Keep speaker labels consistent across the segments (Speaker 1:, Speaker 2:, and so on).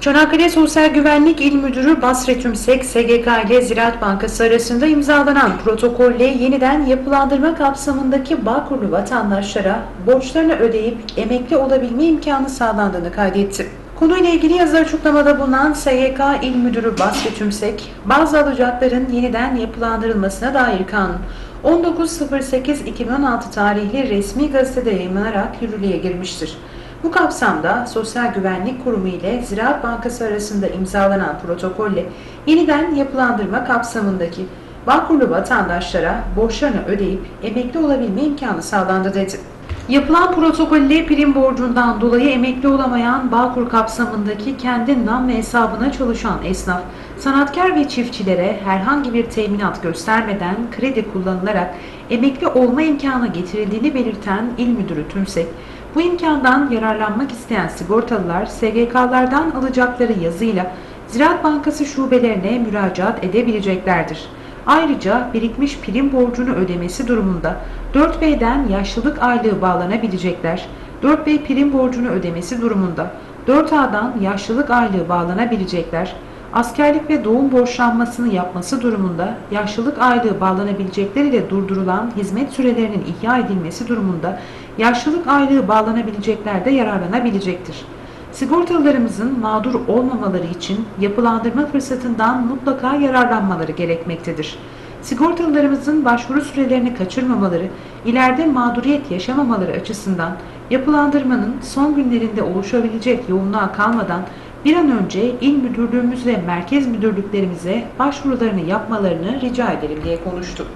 Speaker 1: Çanakkale Sosyal Güvenlik İl Müdürü Basri Tümsek, SGK ile Ziraat Bankası arasında imzalanan protokolle yeniden yapılandırma kapsamındaki Bağkurlu vatandaşlara borçlarını ödeyip emekli olabilme imkanı sağlandığını kaydetti. Konuyla ilgili yazı açıklamada bulunan SGK İl Müdürü Basri Tümsek, bazı alacakların yeniden yapılandırılmasına dair kanun 19.08.2016 tarihli resmi gazetede yayınlanarak yürürlüğe girmiştir. Bu kapsamda Sosyal Güvenlik Kurumu ile Ziraat Bankası arasında imzalanan protokolle yeniden yapılandırma kapsamındaki Bağkurlu vatandaşlara borçlarını ödeyip emekli olabilme imkanı sağlandı dedi. Yapılan protokolle prim borcundan dolayı emekli olamayan Bağkur kapsamındaki kendi nam ve hesabına çalışan esnaf, sanatkar ve çiftçilere herhangi bir teminat göstermeden kredi kullanılarak emekli olma imkanı getirildiğini belirten İl Müdürü Tümsek, bu imkandan yararlanmak isteyen sigortalılar SGK'lardan alacakları yazıyla Ziraat Bankası şubelerine müracaat edebileceklerdir. Ayrıca birikmiş prim borcunu ödemesi durumunda 4B'den yaşlılık aylığı bağlanabilecekler. 4B prim borcunu ödemesi durumunda 4A'dan yaşlılık aylığı bağlanabilecekler. Askerlik ve doğum borçlanmasını yapması durumunda yaşlılık aylığı bağlanabilecekleriyle durdurulan hizmet sürelerinin ihya edilmesi durumunda yaşlılık aylığı bağlanabilecekler de yararlanabilecektir. Sigortalılarımızın mağdur olmamaları için yapılandırma fırsatından mutlaka yararlanmaları gerekmektedir. Sigortalılarımızın başvuru sürelerini kaçırmamaları, ileride mağduriyet yaşamamaları açısından yapılandırmanın son günlerinde oluşabilecek yoğunluğa kalmadan bir an önce il müdürlüğümüz ve merkez müdürlüklerimize başvurularını yapmalarını rica ederim diye konuştu.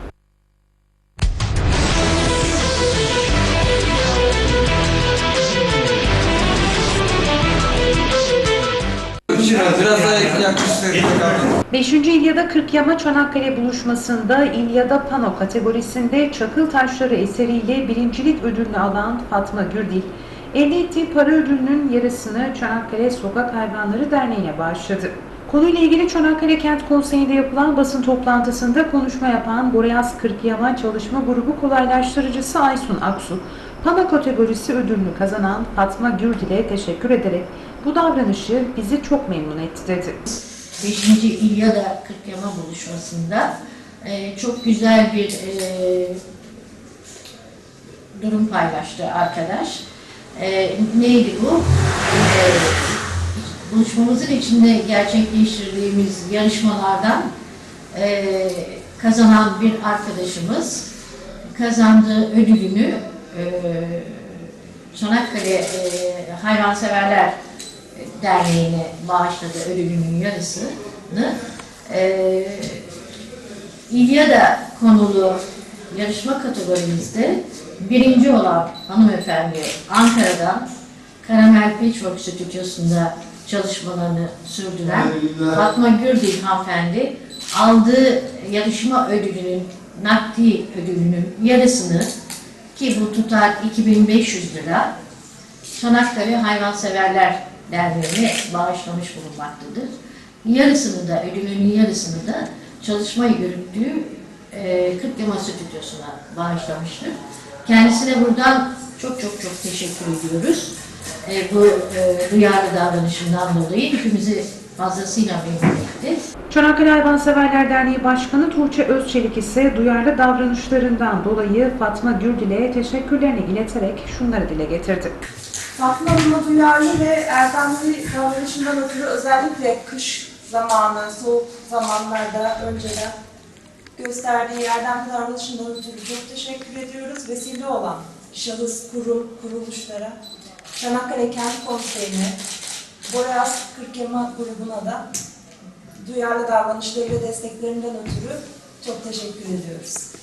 Speaker 2: Biraz daha yaklaşık.
Speaker 1: 5. İlyada Kırkyama Çanakkale buluşmasında İlyada Pano kategorisinde Çakıl Taşları eseriyle birincilik ödülünü alan Fatma Gürdil, elde ettiği para ödülünün yarısını Çanakkale Sokak Hayvanları Derneği'ne bağışladı. Konuyla ilgili Çanakkale Kent Konseyi'nde yapılan basın toplantısında konuşma yapan Boreas Kırkyama Çalışma Grubu Kolaylaştırıcısı Aysun Aksu, Pano kategorisi ödülünü kazanan Fatma Gürdil'e teşekkür ederek bu davranışı bizi çok memnun etti dedi.
Speaker 3: 5. İlyada Kırkyama buluşmasında e, çok güzel bir e, durum paylaştı arkadaş. E, neydi bu? E, buluşmamızın içinde gerçekleştirdiğimiz yarışmalardan e, kazanan bir arkadaşımız kazandığı ödülünü e, Çanakkale e, Hayvanseverler Derneği'ne bağışladı ödülünün yarısını. Ee, İlyada konulu yarışma kategorimizde birinci olan hanımefendi Ankara'dan Karamel Patchwork Stüdyosu'nda çalışmalarını sürdüren Fatma Gürdil hanımefendi aldığı yarışma ödülünün, nakdi ödülünün yarısını ki bu tutar 2500 lira Çanakkale Hayvanseverler Derneği'ne bağışlamış bulunmaktadır. Yarısını da, ödülünün yarısını da çalışmayı yürüttüğü e, Kırklama Stüdyosu'na bağışlamıştır. Kendisine buradan çok çok çok teşekkür ediyoruz. E, bu e, duyarlı davranışından dolayı hepimizi fazlasıyla memnun etti.
Speaker 1: Çanakkale Hayvanseverler Derneği Başkanı Tuğçe Özçelik ise duyarlı davranışlarından dolayı Fatma Gürdil'e teşekkürlerini ileterek şunları dile getirdi.
Speaker 4: Fatma Hanım'a duyarlı ve erdemli davranışından ötürü özellikle kış zamanı, soğuk zamanlarda önceden gösterdiği erdemli davranışından ötürü çok teşekkür ediyoruz. Vesile olan şahıs, kurum, kuruluşlara, Çanakkale Kent Konseyi'ne, Boreas Kırkema grubuna da duyarlı davranışları ve desteklerinden ötürü çok teşekkür ediyoruz.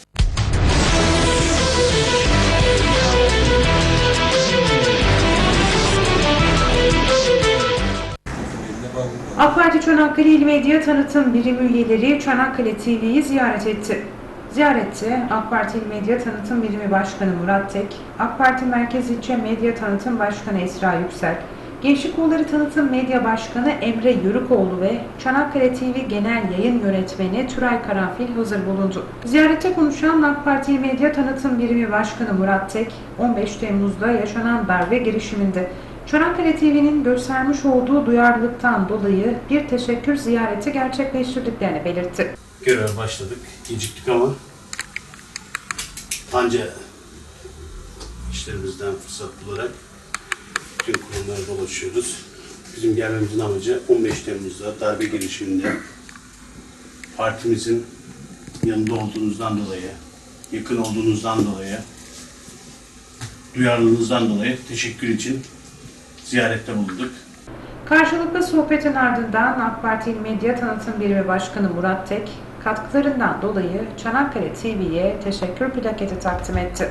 Speaker 1: AK Parti Çanakkale İl Medya Tanıtım Birimi üyeleri Çanakkale TV'yi ziyaret etti. Ziyarette AK Parti İl Medya Tanıtım Birimi Başkanı Murat Tek, AK Parti Merkez İlçe Medya Tanıtım Başkanı Esra Yüksel, Gençlik Kolları Tanıtım Medya Başkanı Emre Yörükoğlu ve Çanakkale TV Genel Yayın Yönetmeni Türay Karanfil hazır bulundu. Ziyarette konuşan AK Parti Medya Tanıtım Birimi Başkanı Murat Tek, 15 Temmuz'da yaşanan darbe girişiminde Çanakkale TV'nin göstermiş olduğu duyarlılıktan dolayı bir teşekkür ziyareti gerçekleştirdiklerini belirtti.
Speaker 5: Göreve başladık. Geciktik ama anca işlerimizden fırsat bularak tüm kurumlara dolaşıyoruz. Bizim gelmemizin amacı 15 Temmuz'da darbe girişiminde partimizin yanında olduğunuzdan dolayı, yakın olduğunuzdan dolayı, duyarlılığınızdan dolayı teşekkür için ziyarette bulunduk.
Speaker 1: Karşılıklı sohbetin ardından AK Parti Medya Tanıtım Birimi Başkanı Murat Tek, katkılarından dolayı Çanakkale TV'ye teşekkür plaketi takdim etti.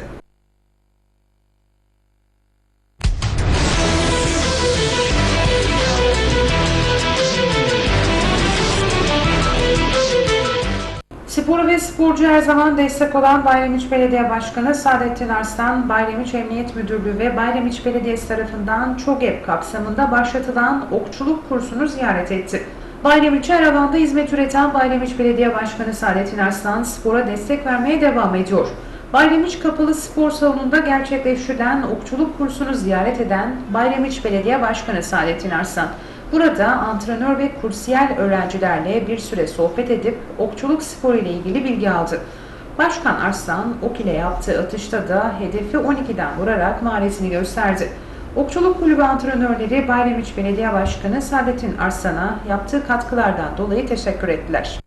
Speaker 1: Sporcu her zaman destek olan Bayramiç Belediye Başkanı Saadettin Arslan, Bayramiç Emniyet Müdürlüğü ve Bayramiç Belediyesi tarafından ÇOGEP kapsamında başlatılan okçuluk kursunu ziyaret etti. Bayramiç her alanda hizmet üreten Bayramiç Belediye Başkanı Saadettin Arslan spora destek vermeye devam ediyor. Bayramiç Kapalı Spor Salonu'nda gerçekleştirilen okçuluk kursunu ziyaret eden Bayramiç Belediye Başkanı Saadettin Arslan, Burada antrenör ve kursiyer öğrencilerle bir süre sohbet edip okçuluk sporu ile ilgili bilgi aldı. Başkan Arslan ok ile yaptığı atışta da hedefi 12'den vurarak maharetini gösterdi. Okçuluk Kulübü antrenörleri Bayramiç Belediye Başkanı Saadettin Arslan'a yaptığı katkılardan dolayı teşekkür ettiler.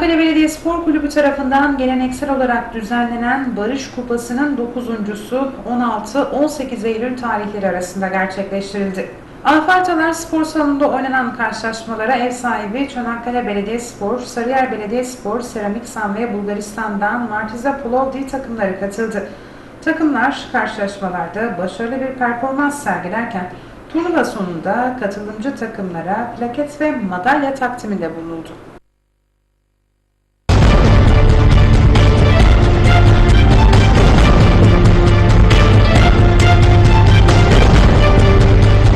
Speaker 1: Çanakkale Belediye Spor Kulübü tarafından geleneksel olarak düzenlenen Barış Kupası'nın 9.sü 16-18 Eylül tarihleri arasında gerçekleştirildi. Alfartalar Spor Salonu'nda oynanan karşılaşmalara ev sahibi Çanakkale Belediyespor, Sarıyer Belediyespor, Seramiksan ve Bulgaristan'dan Martiza Plovdiv takımları katıldı. Takımlar karşılaşmalarda başarılı bir performans sergilerken turnuva sonunda katılımcı takımlara plaket ve madalya takdiminde bulunuldu.